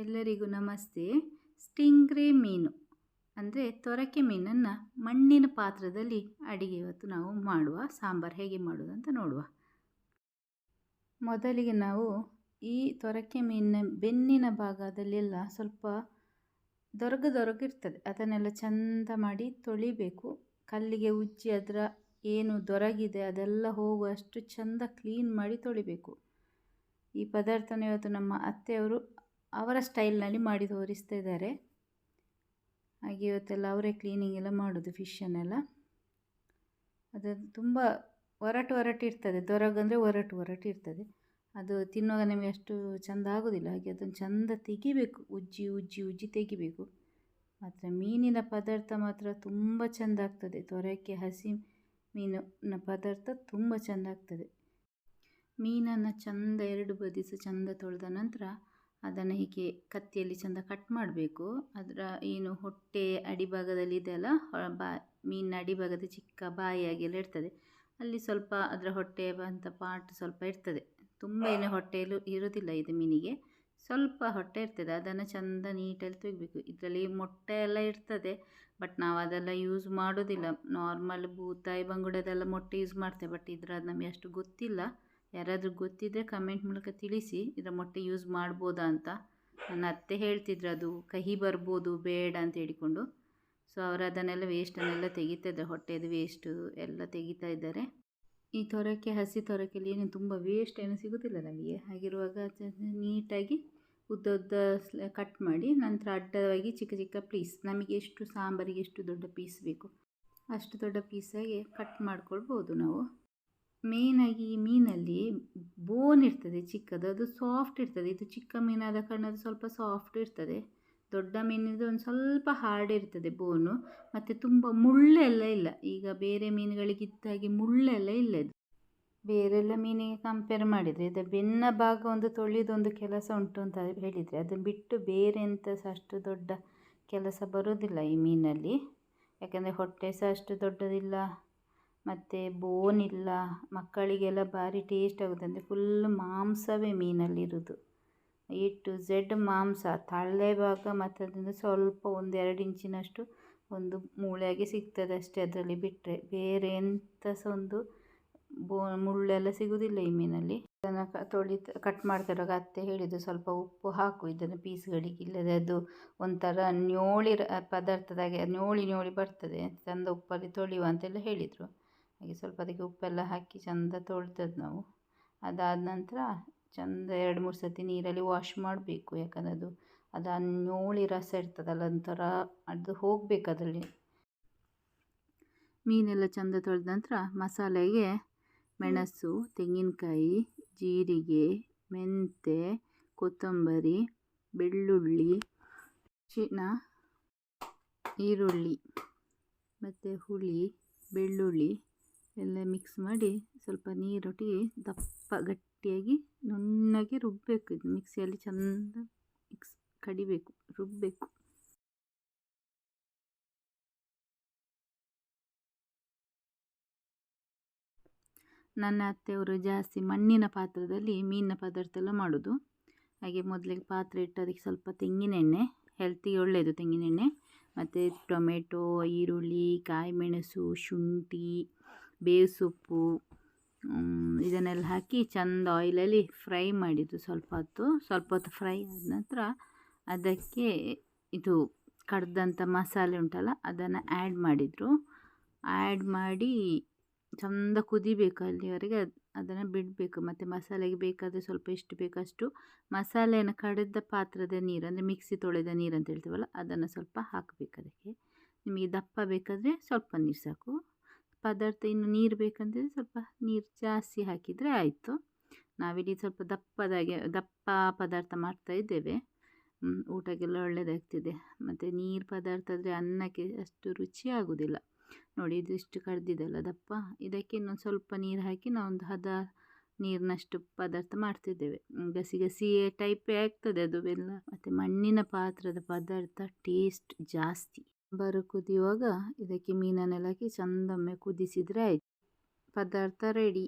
ಎಲ್ಲರಿಗೂ ನಮಸ್ತೆ. ಸ್ಟಿಂಗ್ರೇ ಮೀನು, ಅಂದರೆ ತೊರಕೆ ಮೀನನ್ನು ಮಣ್ಣಿನ ಪಾತ್ರದಲ್ಲಿ ಅಡಿಗೆ ಇವತ್ತು ನಾವು ಮಾಡುವ, ಸಾಂಬಾರು ಹೇಗೆ ಮಾಡೋದು ಅಂತ ನೋಡುವ. ಮೊದಲಿಗೆ ನಾವು ಈ ತೊರಕೆ ಮೀನಿನ ಬೆನ್ನಿನ ಭಾಗದಲ್ಲೆಲ್ಲ ಸ್ವಲ್ಪ ದೊರಗ ದೊರಗಿರ್ತದೆ ಅದನ್ನೆಲ್ಲ ಚಂದ ಮಾಡಿ ತೊಳಿಬೇಕು. ಕಲ್ಲಿಗೆ ಉಜ್ಜಿ ಅದರ ಏನು ದೊರಗಿದೆ ಅದೆಲ್ಲ ಹೋಗುವಷ್ಟು ಚಂದ ಕ್ಲೀನ್ ಮಾಡಿ ತೊಳಿಬೇಕು. ಈ ಪದಾರ್ಥನ ಇವತ್ತು ನಮ್ಮ ಅತ್ತೆಯವರು ಅವರ ಸ್ಟೈಲ್ನಲ್ಲಿ ಮಾಡಿ ತೋರಿಸ್ತಾ ಇದ್ದಾರೆ. ಹಾಗೆ ಇವತ್ತೆಲ್ಲ ಅವರೇ ಕ್ಲೀನಿಂಗ್ ಎಲ್ಲ ಮಾಡೋದು ಫಿಶನ್ನೆಲ್ಲ ಅದು ತುಂಬ ಒರಟು ಒರಟು ಇರ್ತದೆ. ದೊರಗಂದರೆ ಒರಟು ಒರಟು ಇರ್ತದೆ. ಅದು ತಿನ್ನುವಾಗ ನಮಗೆ ಅಷ್ಟು ಚೆಂದ ಆಗೋದಿಲ್ಲ. ಹಾಗೆ ಅದನ್ನು ಚೆಂದ ತೆಗಿಬೇಕು. ಉಜ್ಜಿ ಉಜ್ಜಿ ಉಜ್ಜಿ ತೆಗಿಬೇಕು. ಮಾತ್ರ ಮೀನಿನ ಪದಾರ್ಥ ಮಾತ್ರ ತುಂಬ ಚೆಂದ ಆಗ್ತದೆ. ತೊರಕ್ಕೆ ಹಸಿ ಮೀನಿನ ಪದಾರ್ಥ ತುಂಬ ಚೆಂದ ಆಗ್ತದೆ. ಮೀನನ್ನು ಚೆಂದ ಎರಡು ಬದಿಸು ಚಂದ ಚೆಂದ ತೊಳೆದ ನಂತರ ಅದನ್ನು ಹೀಗೆ ಕತ್ತಿಯಲ್ಲಿ ಚೆಂದ ಕಟ್ ಮಾಡಬೇಕು. ಅದರ ಏನು ಹೊಟ್ಟೆ ಅಡಿಭಾಗದಲ್ಲಿ ಇದೆಯಲ್ಲ ಬಾ, ಮೀನಿನ ಅಡಿಭಾಗದ ಚಿಕ್ಕ ಬಾಯಿಯಾಗೆಲ್ಲ ಇರ್ತದೆ. ಅಲ್ಲಿ ಸ್ವಲ್ಪ ಅದರ ಹೊಟ್ಟೆ ಅಂತ ಪಾರ್ಟ್ ಸ್ವಲ್ಪ ಇರ್ತದೆ. ತುಂಬ ಏನು ಹೊಟ್ಟೆಯಲ್ಲೂ ಇರೋದಿಲ್ಲ ಇದು ಮೀನಿಗೆ. ಸ್ವಲ್ಪ ಹೊಟ್ಟೆ ಇರ್ತದೆ, ಅದನ್ನು ಚೆಂದ ನೀಟಲ್ಲಿ ತೆಗಿಬೇಕು ಇದರಲ್ಲಿ ಮೊಟ್ಟೆ ಎಲ್ಲ ಇರ್ತದೆ ಬಟ್ ನಾವು ಅದೆಲ್ಲ ಯೂಸ್ ಮಾಡೋದಿಲ್ಲ. ನಾರ್ಮಲ್ ಬೂತಾಯಿ ಬಂಗುಡದೆಲ್ಲ ಮೊಟ್ಟೆ ಯೂಸ್ ಮಾಡ್ತೇವೆ ಬಟ್ ಇದರ ನಮಗೆ ಅಷ್ಟು ಗೊತ್ತಿಲ್ಲ. ಯಾರಾದರೂ ಗೊತ್ತಿದ್ದರೆ ಕಮೆಂಟ್ ಮೂಲಕ ತಿಳಿಸಿ, ಇದರ ಮೊಟ್ಟೆ ಯೂಸ್ ಮಾಡ್ಬೋದಾ ಅಂತ. ನನ್ನ ಅತ್ತೆ ಹೇಳ್ತಿದ್ರು ಅದು ಕಹಿ ಬರ್ಬೋದು, ಬೇಡ ಅಂತ ಹೇಳಿಕೊಂಡು. ಸೊ ಅವರು ಅದನ್ನೆಲ್ಲ ವೇಸ್ಟನ್ನೆಲ್ಲ ತೆಗಿತಾ ಇದ್ದಾರೆ, ಹೊಟ್ಟೆದು ವೇಸ್ಟು ಎಲ್ಲ ತೆಗಿತಾ ಇದ್ದಾರೆ. ಈ ತೊರಕೆ, ಹಸಿ ತೊರಕೆಯಲ್ಲಿ ಏನು ತುಂಬ ವೇಸ್ಟ್ ಏನು ಸಿಗೋದಿಲ್ಲ ನಮಗೆ. ಹಾಗಿರುವಾಗ ನೀಟಾಗಿ ಉದ್ದ ಉದ್ದ ಕಟ್ ಮಾಡಿ, ನಂತರ ಅಡ್ಡವಾಗಿ ಚಿಕ್ಕ ಚಿಕ್ಕ ಪೀಸ್ ನಮಗೆ ಎಷ್ಟು ಸಾಂಬಾರಿಗೆ ಎಷ್ಟು ದೊಡ್ಡ ಪೀಸ್ ಬೇಕು, ಅಷ್ಟು ದೊಡ್ಡ ಪೀಸಾಗಿ ಕಟ್ ಮಾಡ್ಕೊಳ್ಬೋದು ನಾವು. ಮೇಯ್ನಾಗಿ ಈ ಮೀನಲ್ಲಿ ಬೋನ್ ಇರ್ತದೆ ಚಿಕ್ಕದು, ಅದು ಸಾಫ್ಟ್ ಇರ್ತದೆ. ಇದು ಚಿಕ್ಕ ಮೀನಾದ ಕಾರಣ ಅದು ಸ್ವಲ್ಪ ಸಾಫ್ಟ್ ಇರ್ತದೆ. ದೊಡ್ಡ ಮೀನಿದ್ದು ಒಂದು ಸ್ವಲ್ಪ ಹಾರ್ಡ್ ಇರ್ತದೆ ಬೋನು ಮತ್ತು ತುಂಬ ಮುಳ್ಳೆಲ್ಲ ಇಲ್ಲ. ಈಗ ಬೇರೆ ಮೀನುಗಳಿಗಿದ್ದಾಗೆ ಮುಳ್ಳೆಲ್ಲ ಇಲ್ಲ ಇದು. ಬೇರೆಲ್ಲ ಮೀನಿಗೆ ಕಂಪೇರ್ ಮಾಡಿದರೆ ಇದು ಬೆನ್ನ ಭಾಗ ಒಂದು ತೊಳೆಯೋದೊಂದು ಕೆಲಸ ಉಂಟು ಅಂತ ಹೇಳಿದರೆ ಅದನ್ನು ಬಿಟ್ಟು ಬೇರೆ ಎಂಥ ಸಹ ಅಷ್ಟು ದೊಡ್ಡ ಕೆಲಸ ಬರೋದಿಲ್ಲ ಈ ಮೀನಲ್ಲಿ. ಯಾಕಂದರೆ ಹೊಟ್ಟೆ ಸಹ ಅಷ್ಟು ದೊಡ್ಡದಿಲ್ಲ. ಮತ್ತು ಬೋನ್ ಇಲ್ಲ ಮಕ್ಕಳಿಗೆಲ್ಲ ಭಾರಿ ಟೇಸ್ಟ್ ಆಗುತ್ತೆ. ಅಂದರೆ ಫುಲ್ ಮಾಂಸವೇ ಮೀನಲ್ಲಿರೋದು. ಎ ಟು ಝೆಡ್ ಮಾಂಸ ತಲೆ ಭಾಗ ಮತ್ತು ಅದರಿಂದ ಸ್ವಲ್ಪ ಒಂದು ಎರಡು ಇಂಚಿನಷ್ಟು ಒಂದು ಮೂಳೆಯಾಗಿ ಸಿಗ್ತದೆ ಅಷ್ಟೇ ಅದರಲ್ಲಿ ಬಿಟ್ಟರೆ ಬೇರೆ ಎಂಥ ಸಹ ಒಂದು ಬೋ, ಮುಳ್ಳೆಲ್ಲ ಸಿಗೋದಿಲ್ಲ ಈ ಮೀನಲ್ಲಿ. ಅದನ್ನು ತೊಳಿ ಕಟ್ ಮಾಡ್ತಿರುವಾಗ ಅತ್ತೆ ಹೇಳಿದ್ದು ಸ್ವಲ್ಪ ಉಪ್ಪು ಹಾಕು, ಇದನ್ನು ಪೀಸ್ಗಳಿಗೆ ಇಲ್ಲದೆ ಅದು ಒಂಥರ ನ್ಯೋಳಿ ಪದಾರ್ಥದಾಗೆ, ನ್ಯೋಳಿ ನ್ಯೋಳಿ ಬರ್ತದೆ ಚಂದ ಉಪ್ಪಲ್ಲಿ ತೊಳೆಯುವ ಅಂತೆಲ್ಲ ಹೇಳಿದರು. ಹಾಗೆ ಸ್ವಲ್ಪ ಅದಕ್ಕೆ ಉಪ್ಪೆಲ್ಲ ಹಾಕಿ ಚೆಂದ ತೊಳ್ದದ್ದು ನಾವು. ಅದಾದ ನಂತರ ಚೆಂದ ಎರಡು ಮೂರು ಸರ್ತಿ ನೀರಲ್ಲಿ ವಾಶ್ ಮಾಡಬೇಕು. ಯಾಕಂದರೆ ಅದು ಅದು ನೋಳಿ ರಸ ಇರ್ತದಲ್ಲ ಒಂಥರ ಅದು ಹೋಗಬೇಕು ಅದರಲ್ಲಿ. ಮೀನೆಲ್ಲ ಚೆಂದ ತೊಳೆದ ನಂತರ ಮಸಾಲೆಗೆ ಮೆಣಸು, ತೆಂಗಿನಕಾಯಿ, ಜೀರಿಗೆ, ಮೆಂತೆ, ಕೊತ್ತಂಬರಿ, ಬೆಳ್ಳುಳ್ಳಿ ಚಿನ ಈರುಳ್ಳಿ, ಮತ್ತು ಹುಳಿ, ಬೆಳ್ಳುಳ್ಳಿ ಎಲ್ಲ ಮಿಕ್ಸ್ ಮಾಡಿ ಸ್ವಲ್ಪ ನೀರೊಟ್ಟಿಗೆ ದಪ್ಪ ಗಟ್ಟಿಯಾಗಿ ನುಣ್ಣಗೆ ರುಬ್ಬಬೇಕು ಇದು ಮಿಕ್ಸಿಯಲ್ಲಿ ಚೆಂದ ಮಿಕ್ಸ್ ಕಡಿಬೇಕು ರುಬ್ಬಬೇಕು ನನ್ನ ಅತ್ತೆಯವರು ಜಾಸ್ತಿ ಮಣ್ಣಿನ ಪಾತ್ರದಲ್ಲಿ ಮೀನಿನ ಪದಾರ್ಥ ಎಲ್ಲ ಮಾಡೋದು. ಹಾಗೆ ಮೊದಲಿಗೆ ಪಾತ್ರೆ ಇಟ್ಟು ಅದಕ್ಕೆ ಸ್ವಲ್ಪ ತೆಂಗಿನೆಣ್ಣೆ ಹೆಲ್ತಿಗೆ ಒಳ್ಳೆಯದು ತೆಂಗಿನೆಣ್ಣೆ ಮತ್ತು ಟೊಮೆಟೊ ಈರುಳ್ಳಿ, ಕಾಯಿಮೆಣಸು, ಶುಂಠಿ ಬೇವು ಸೊಪ್ಪು ಇದನ್ನೆಲ್ಲ ಹಾಕಿ ಚೆಂದ ಆಯಿಲಲ್ಲಿ ಫ್ರೈ ಮಾಡಿದ್ದು ಸ್ವಲ್ಪ ಹೊತ್ತು. ಸ್ವಲ್ಪ ಹೊತ್ತು ಫ್ರೈ ಆದ ನಂತರ ಅದಕ್ಕೆ ಇದು ಕಡ್ದಂಥ ಮಸಾಲೆ ಉಂಟಲ್ಲ, ಅದನ್ನು ಆ್ಯಡ್ ಮಾಡಿದರು. ಆ್ಯಡ್ ಮಾಡಿ ಚೆಂದ ಕುದಿಬೇಕು ಅಲ್ಲಿವರೆಗೆ ಅದನ್ನು ಬಿಡಬೇಕು. ಮತ್ತು ಮಸಾಲೆಗೆ ಬೇಕಾದರೆ ಸ್ವಲ್ಪ ಎಷ್ಟು ಬೇಕಷ್ಟು ಮಸಾಲೆಯನ್ನು ಕಡೆದ ಪಾತ್ರದ ನೀರು, ಅಂದರೆ ಮಿಕ್ಸಿ ತೊಳೆದ ನೀರು ಅಂತ ಹೇಳ್ತೀವಲ್ಲ, ಅದನ್ನು ಸ್ವಲ್ಪ ಹಾಕಬೇಕು ಅದಕ್ಕೆ. ನಿಮಗೆ ದಪ್ಪ ಬೇಕಾದರೆ ಸ್ವಲ್ಪ ನೀರು ಸಾಕು. ಪದಾರ್ಥ ಇನ್ನು ನೀರು ಬೇಕಂದರೆ ಸ್ವಲ್ಪ ನೀರು ಜಾಸ್ತಿ ಹಾಕಿದರೆ ಆಯಿತು. ನಾವಿಲ್ಲಿ ಸ್ವಲ್ಪ ದಪ್ಪದಾಗೆ, ದಪ್ಪ ಪದಾರ್ಥ ಮಾಡ್ತಾ ಇದ್ದೇವೆ. ಊಟಕ್ಕೆಲ್ಲ ಒಳ್ಳೆಯದಾಗ್ತಿದೆ ಮತ್ತು ನೀರು ಪದಾರ್ಥ ಆದರೆ ಅನ್ನಕ್ಕೆ ಅಷ್ಟು ರುಚಿ ಆಗೋದಿಲ್ಲ. ನೋಡಿ, ಇದು ಇಷ್ಟು ಕಡ್ದಿದೆಲ್ಲ ದಪ್ಪ. ಇದಕ್ಕೆ ಇನ್ನೊಂದು ಸ್ವಲ್ಪ ನೀರು ಹಾಕಿ ನಾವೊಂದು ಹದ ನೀರಿನಷ್ಟು ಪದಾರ್ಥ ಮಾಡ್ತಿದ್ದೇವೆ. ಗಸಿ ಗಸಿ ಟೈಪೇ ಆಗ್ತದೆ ಅದು ಬೆಲ್ಲ. ಮತ್ತು ಮಣ್ಣಿನ ಪಾತ್ರದ ಪದಾರ್ಥ ಟೇಸ್ಟ್ ಜಾಸ್ತಿ. ಬರು ಕುದಿಯುವಾಗ ಇದಕ್ಕೆ ಮೀನನ್ನೆಲ್ಲ ಹಾಕಿ ಚಂದೊಮ್ಮೆ ಕುದಿಸಿದರೆ ಆಯಿತು. ಪದಾರ್ಥ ರೆಡಿ